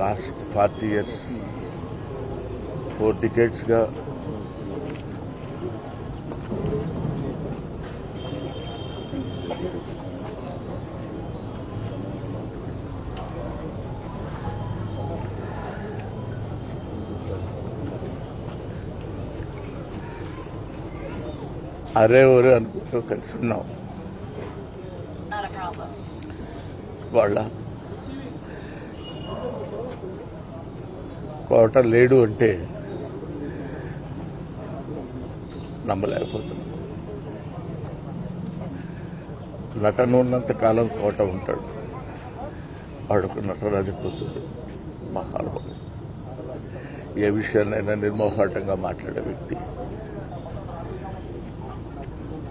Last forty years four టికెట్స్గా అరే ఒరే అనుకుంటూ కలిసి ఉన్నాం. వాళ్ళ కోట లేడు అంటే నమ్మలేకపోతుంది నటన ఉన్నంత కాలం కోట ఉంటాడు. వాడుకు నటరాజు కూతురు మహానుభావుడు. ఏ విషయాన్నైనా నిర్మోహాటంగా మాట్లాడే వ్యక్తి.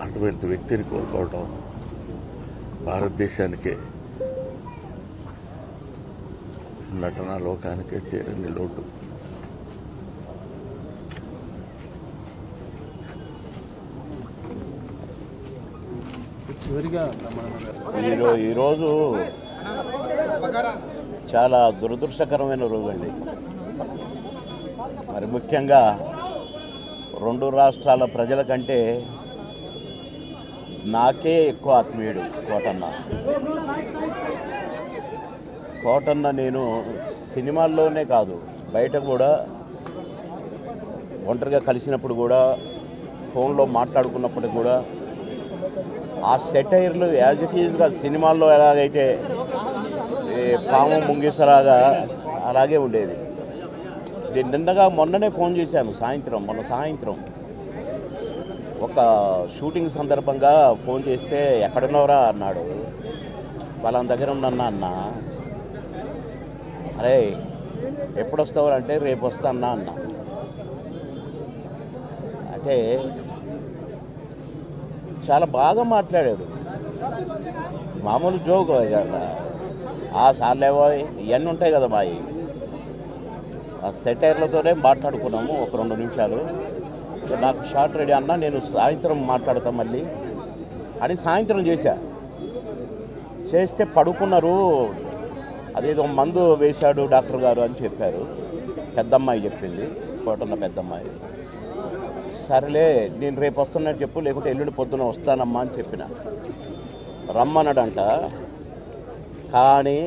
అటువంటి వ్యక్తిని కోరుకోవడం భారతదేశానికే నటనా లోకానికే తీరని లోటు. ఈరోజు చాలా దురదృష్టకరమైన రోజు అండి మరి ముఖ్యంగా రెండు రాష్ట్రాల ప్రజల కంటే నాకే ఎక్కువ ఆత్మీయుడు కోటన్న. కోటన్న నేను సినిమాల్లోనే కాదు బయట కూడా ఒంటరిగా కలిసినప్పుడు కూడా ఫోన్లో మాట్లాడుకున్నప్పుడు కూడా ఆ సెటైర్లు యాజ్ ఇట్ ఈజ్గా సినిమాల్లో ఎలాగైతే పాము ముంగిసలాగా అలాగే ఉండేది. నేను నిన్నగా మొన్ననే ఫోన్ చేశాను సాయంత్రం మొన్న సాయంత్రం. ఒక షూటింగ్ సందర్భంగా ఫోన్ చేస్తే ఎక్కడున్నావురా? అన్నాడు. వాళ్ళ దగ్గర ఉన్నన్నా అన్న. అరే ఎప్పుడు వస్తావు అంటే రేపు వస్తా అన్నా. అన్న అంటే చాలా బాగా మాట్లాడాడు. మామూలు జోక్ ఆ సార్లేవో ఇవన్నీ ఉంటాయి కదా మావి ఆ సెటైర్లతోనే మాట్లాడుకున్నాము ఒక రెండు నిమిషాలు. నాకు షార్ట్ రెడీ అన్నా నేను సాయంత్రం మాట్లాడతా మళ్ళీ. అని సాయంత్రం చేశా. చేస్తే పడుకున్నారు. అదేదో మందు వేశాడు డాక్టర్ గారు అని చెప్పారు. పెద్దమ్మాయి చెప్పింది. కోటన్న పెద్దమ్మాయి. సరేలే నేను రేపు వస్తున్నట్టు చెప్పు లేకుంటే ఎల్లుండి పొద్దున వస్తానమ్మా అని చెప్పిన. రమ్మన్నాడంట కానీ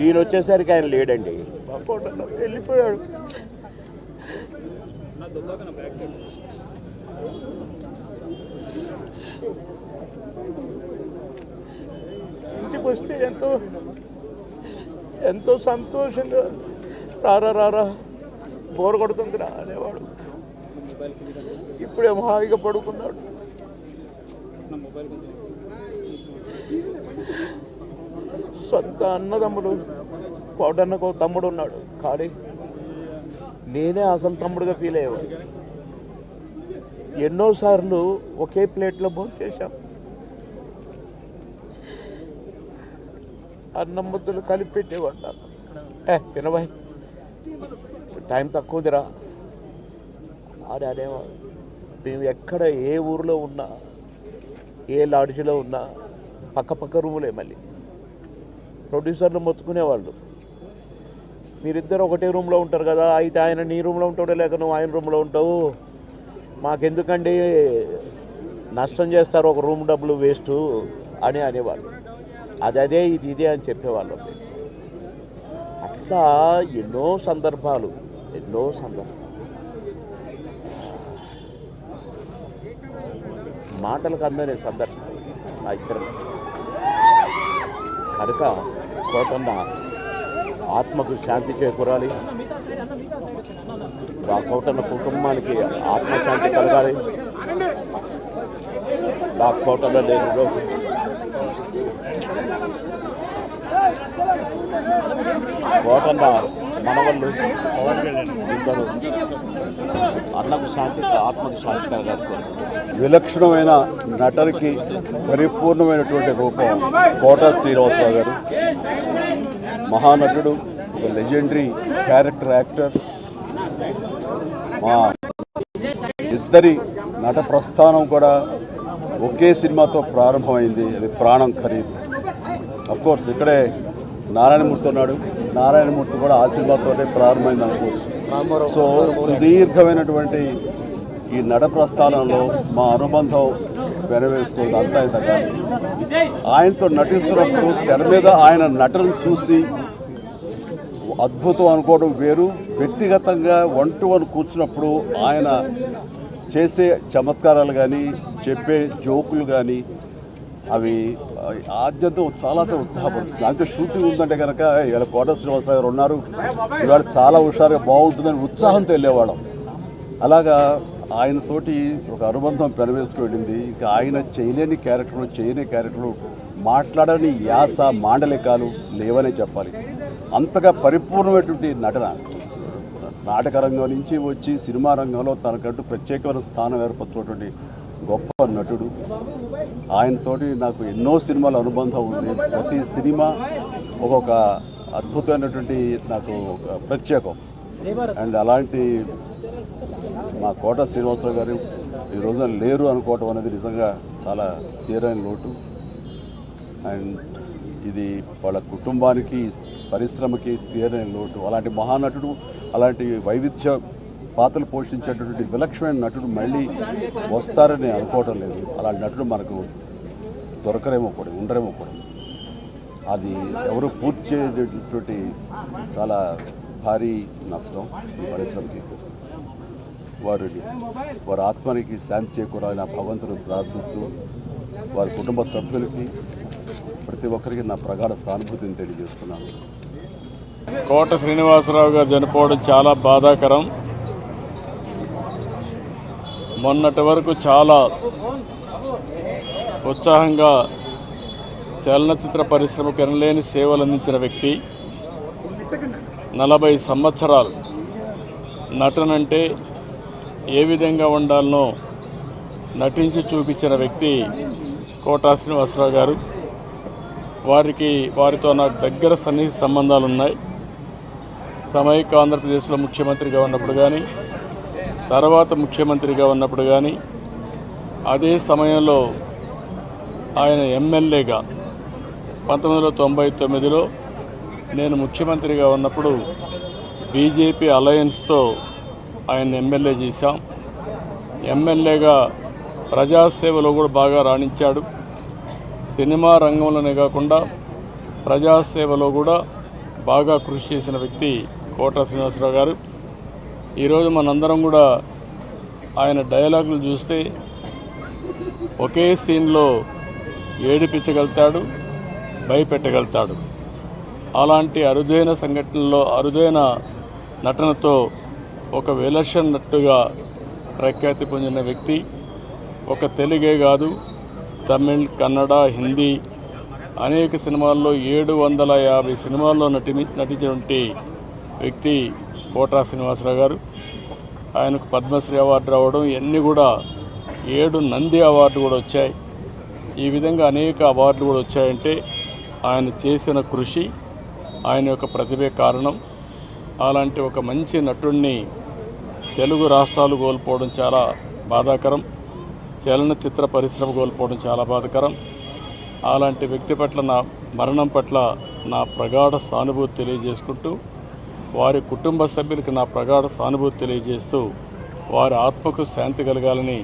నేను వచ్చేసరికి ఆయన లేడండి. వెళ్ళిపోయాడు. ఇంటికి వస్తే ఎంతో ఎంతో సంతోషంగా రారా రారా బోర్ కొడుతుందిరా అనేవాడు. ఇప్పుడేమో హాయిగా పడుకున్నాడు. సొంత అన్నదమ్ముడు కోటన్నకు తమ్ముడు ఉన్నాడు. కానీ నేనే అసలు తమ్ముడుగా ఫీల్ అయ్యేవాడు ఎన్నోసార్లు ఒకే ప్లేట్లో భోజనం చేశాం అన్నం ముద్దలు కలిపి పెట్టేవాడు నాకు ఏ తినబాయ్ టైం తక్కువదిరా. అని అనేవాడు మేము ఎక్కడ ఏ ఊరిలో ఉన్నా ఏ లాడ్జ్లో ఉన్నా పక్క పక్క రూములే మళ్ళీ. ప్రొడ్యూసర్లు మొత్తుకునేవాళ్ళు. మీరిద్దరు ఒకటే రూమ్లో ఉంటారు కదా అయితే ఆయన నీ రూమ్లో ఉంటాడో లేక నువ్వు ఆయన రూమ్లో ఉంటావు? మాకెందుకండి నష్టం చేస్తారు ఒక రూమ్ డబ్బులు వేస్ట్ అని అనేవాళ్ళు. అది అదే ఇది ఇదే అని చెప్పేవాళ్ళు అట్లా ఎన్నో సందర్భాలు ఎన్నో సందర్భాలు. మాటలకు అందని సందర్భం నా ఇద్దరు. కనుక కోటన్న ఆత్మకు శాంతి చేకూరాలి. ఆ కోటన్న కుటుంబానికి ఆత్మశాంతి కలగాలి. నా కోటన్న లేని రోజు కోటన్న మనవళ్ళు ఇద్దరు. అన్నకు శాంతి ఆత్మకు శాంతి కలగారు విలక్షణమైన నటనకి పరిపూర్ణమైనటువంటి రూపం కోట శ్రీనివాసరావు గారు. మహానటుడు ఒక లెజెండరీ క్యారెక్టర్ యాక్టర్. మా ఇద్దరి నట ప్రస్థానం కూడా ఒకే సినిమాతో ప్రారంభమైంది అది ప్రాణం ఖరీదు. కోర్స్ ఇక్కడే నారాయణమూర్తి ఉన్నాడు. నారాయణమూర్తి కూడా ఆ సినిమాతోనే ప్రారంభమైంది అనుకోవచ్చు. సో సుదీర్ఘమైనటువంటి ఈ నట ప్రస్థానంలో మా అనుబంధం వెనవేసుకుంది అంతా ఇంత కాదు. ఆయనతో నటిస్తున్నప్పుడు తెర మీద ఆయన నటన చూసి అద్భుతం అనుకోవడం వేరు. వ్యక్తిగతంగా వన్ టు వన్ కూర్చున్నప్పుడు ఆయన చేసే చమత్కారాలు కానీ చెప్పే జోకులు కానీ అవి ఆద్యంతం చాలా ఉత్సాహపరుస్తుంది. అంతే షూటింగ్ ఉందంటే కనుక ఇవాళ కోట శ్రీనివాసరావు గారు ఉన్నారు. ఇవాళ చాలా హుషారుగా బాగుంటుందని ఉత్సాహంతో వెళ్ళేవాళ్ళం. అలాగా ఆయనతోటి ఒక అనుబంధం పెనవేసుకు వెళ్ళింది. ఇంకా ఆయన చేయలేని క్యారెక్టర్లు చేయని క్యారెక్టర్లు మాట్లాడని యాస మాండలికాలు లేవనే చెప్పాలి. అంతగా పరిపూర్ణమైనటువంటి నటన. నాటక రంగం నుంచి వచ్చి సినిమా రంగంలో తనకంటూ ప్రత్యేకమైన స్థానం ఏర్పరచుకున్నటువంటి గొప్ప నటుడు. ఆయనతోటి నాకు ఎన్నో సినిమాల అనుబంధం ఉంది. ప్రతి సినిమా ఒక్కొక్క అద్భుతమైనటువంటి నాకు ఒక ప్రత్యేకం. అండ్ అలాంటి మా కోట శ్రీనివాసరావు గారు ఈ రోజున లేరు అనుకోవటం అనేది నిజంగా చాలా తీరైన లోటు. అండ్ ఇది వాళ్ళ కుటుంబానికి పరిశ్రమకి తీరని లోటు. అలాంటి మహానటుడు అలాంటి వైవిధ్య పాత్రలు పోషించేటటువంటి విలక్షణమైన నటుడు మళ్ళీ వస్తారని అనుకోవటం లేదు. అలాంటి నటుడు మనకు దొరకరేమో కూడా ఉండరేమో కూడా. అది ఎవరు పూర్తి చేయటువంటి చాలా భారీ నష్టం ఈ పరిశ్రమకి. వారిని వారి ఆత్మనికి శాంతి చేకూరాలని ఆ భగవంతుడు ప్రార్థిస్తూ వారి కుటుంబ సభ్యులకి ప్రతి ఒక్కరికి నా ప్రగాఢ సానుభూతిని తెలియజేస్తున్నాను. కోట శ్రీనివాసరావు గారు చనిపోవడం చాలా బాధాకరం. మొన్నటి వరకు చాలా ఉత్సాహంగా చలనచిత్ర పరిశ్రమకు ఎనలేని సేవలు అందించిన వ్యక్తి. నలభై సంవత్సరాలు నటనంటే ఏ విధంగా ఉండాలనో నటించి చూపించిన వ్యక్తి కోటా శ్రీనివాసరావు గారు. వారికి వారితో నాకు దగ్గర సన్నిహిత సంబంధాలు ఉన్నాయి సమైక్య ఆంధ్రప్రదేశ్లో ముఖ్యమంత్రిగా ఉన్నప్పుడు కానీ తర్వాత ముఖ్యమంత్రిగా ఉన్నప్పుడు కానీ అదే సమయంలో ఆయన ఎమ్మెల్యేగా పంతొమ్మిది వందల తొంభై తొమ్మిదిలో నేను ముఖ్యమంత్రిగా ఉన్నప్పుడు బీజేపీ అలయన్స్తో ఆయన ఎమ్మెల్యే చేశాం. ఎమ్మెల్యేగా ప్రజాసేవలో కూడా బాగా రాణించాడు. సినిమా రంగంలోనే కాకుండా ప్రజాసేవలో కూడా బాగా కృషి చేసిన వ్యక్తి కోట శ్రీనివాసరావు గారు. ఈరోజు మనందరం కూడా ఆయన డైలాగులు చూస్తే ఒకే సీన్లో ఏడిపించగలుగుతాడు భయపెట్టగలుగుతాడు. అలాంటి అరుదైన సంఘటనలో అరుదైన నటనతో ఒక విలక్షణట్టుగా ప్రఖ్యాతి పొందిన వ్యక్తి ఒక తెలుగే కాదు తమిళ్ కన్నడ హిందీ అనేక సినిమాల్లో ఏడు వందల యాభై సినిమాల్లో నటి నటించినటువంటి వ్యక్తి కోటా శ్రీనివాసరావు గారు. ఆయనకు పద్మశ్రీ అవార్డు రావడం ఇవన్నీ కూడా ఏడు నంది అవార్డు కూడా వచ్చాయి. ఈ విధంగా అనేక అవార్డులు కూడా వచ్చాయంటే ఆయన చేసిన కృషి ఆయన యొక్క ప్రతిభే కారణం. అలాంటి ఒక మంచి నటుడిని తెలుగు రాష్ట్రాలు కోల్పోవడం చాలా బాధాకరం. చలనచిత్ర పరిశ్రమ కోల్పోవడం చాలా బాధాకరం. అలాంటి వ్యక్తి పట్ల నా మరణం పట్ల నా ప్రగాఢ సానుభూతి తెలియజేసుకుంటూ వారి కుటుంబ సభ్యులకు నా ప్రగాఢ సానుభూతి తెలియజేస్తూ వారి ఆత్మకు శాంతి కలగాలని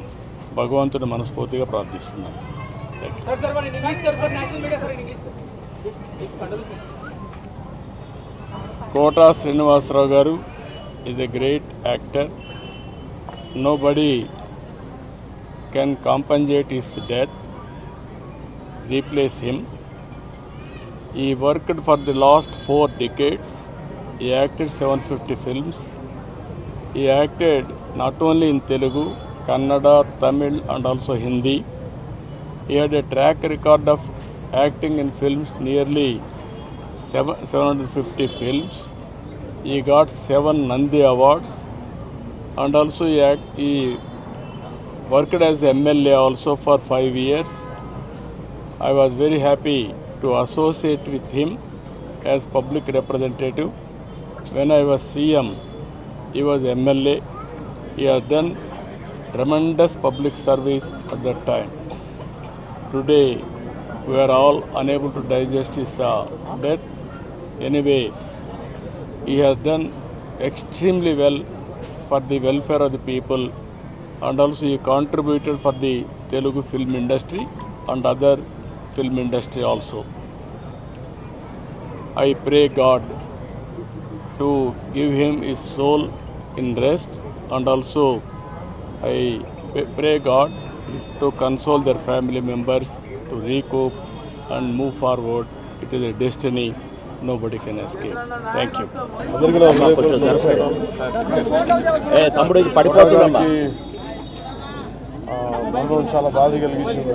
భగవంతుని మనస్ఫూర్తిగా ప్రార్థిస్తున్నాను. కోటా శ్రీనివాసరావు గారు is a great actor nobody can compensate his death replace him I worked for the last four decades He acted 750 films. He acted not only in Telugu, Kannada, Tamil, and also Hindi. He had a track record of acting in films, nearly 750 films. He got seven Nandi Awards, and also he, act, he worked as MLA also for five years. I was very happy to associate with him as public representative when I was CM, he was MLA. He has done tremendous public service at that time. Today, we are all unable to digest his uh, death. Anyway, he has done extremely well for the welfare of the people and also he contributed for the Telugu film industry and other film industry also. I pray God to give him his soul in rest and also I pray God to console their family members to recoup and move forward. It is a destiny nobody can escape. Thank you. చాలా బాధ కలిగించింది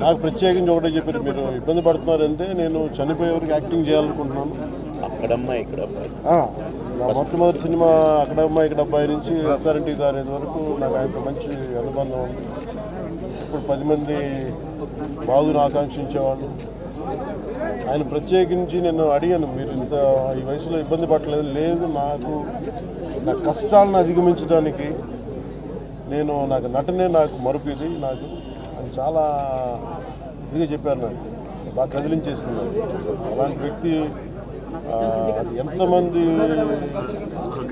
నాకు ప్రత్యేకించి ఒకటే చెప్పారు మీరు ఇబ్బంది పడుతున్నారంటే నేను చనిపోయే వరకు యాక్టింగ్ చేయాలనుకుంటున్నాను. అక్కడమ్మా ఇక్కడమ్మా ఆ, నా మొట్టమొదటి సినిమా అక్కడ అమ్మాయి ఇక్కడ అబ్బాయి నుంచి అథారిటీ దారేది వరకు నాకు ఆయనతో మంచి అనుబంధం ఉంది. ఇప్పుడు పది మంది బాధును ఆకాంక్షించేవాళ్ళు. ఆయన ప్రత్యేకించి నేను అడిగాను మీరు ఇంత ఈ వయసులో ఇబ్బంది పడలేదు లేదు నాకు నా కష్టాలను అధిగమించడానికి నేను నాకు నటనే నాకు మరుపు ఇది నాకు అది చాలా ఇదిగా చెప్పారు నాకు. బాగా కదిలించేసింది అలాంటి వ్యక్తి ఎంతమంది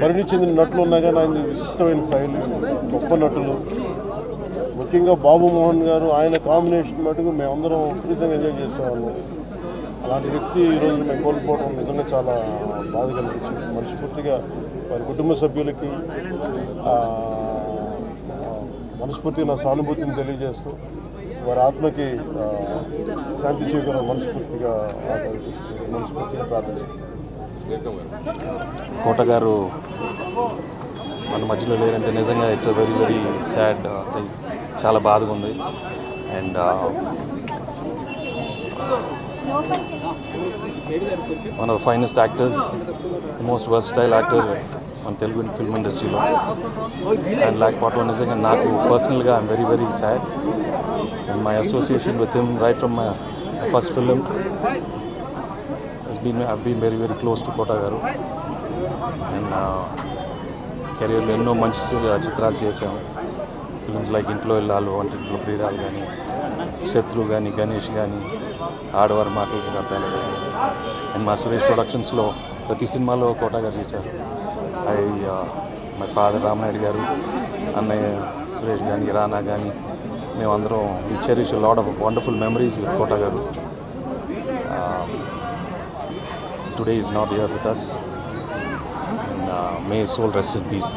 మరణి చెందిన నటులు ఉన్నా కానీ ఆయన విశిష్టమైన శైలి గొప్ప నటులు. ముఖ్యంగా బాబు మోహన్ గారు ఆయన కాంబినేషన్ మటుకు మేమందరం విపరీతంగా ఎంజాయ్ చేసేవాళ్ళం. అలాంటి వ్యక్తి ఈరోజు మేము కోల్పోవడం నిజంగా చాలా బాధ కలిగించింది మనస్ఫూర్తిగా వారి కుటుంబ సభ్యులకి మనస్ఫూర్తి నా సానుభూతిని తెలియజేస్తూ వారి ఆత్మకి శాంతి చేకూర మనస్ఫూర్తిగా ఆకాంక్షిస్తూ మనస్ఫూర్తిగా ప్రార్థిస్తున్నాను. కోటగారు మన మధ్యలో లేరంటే నిజంగా it's very very sad thing చాలా బాధగా ఉంది. And one of the finest actors most versatile actor మన తెలుగు ఫిల్మ్ ఇండస్ట్రీలో అండ్ లేకపోవటం నిజంగా నాకు పర్సనల్గా I'm very very sad and my association with him right from my first film been I been very very close to to Kota garu and కెరీర్లో ఎన్నో మంచి చిత్రాలు చేశాము. ఫిల్మ్స్ లైక్ ఇంట్లో వెళ్ళాలు వంటింట్లో ప్రియురాలు కానీ శత్రు కానీ గణేష్ కానీ ఆడవారి మాటలు అర్థాలు కానీ అండ్ మా సురేష్ ప్రొడక్షన్స్లో ప్రతి సినిమాలో కోట గారు చేశారు. ఐ మై ఫాదర్ రామనాయుడు గారు అన్నయ్య సురేష్ కానీ రానా కానీ మేమందరం ఈ cherish lot of wonderful memories with Kota garu today is not your with us may soul rest in peace.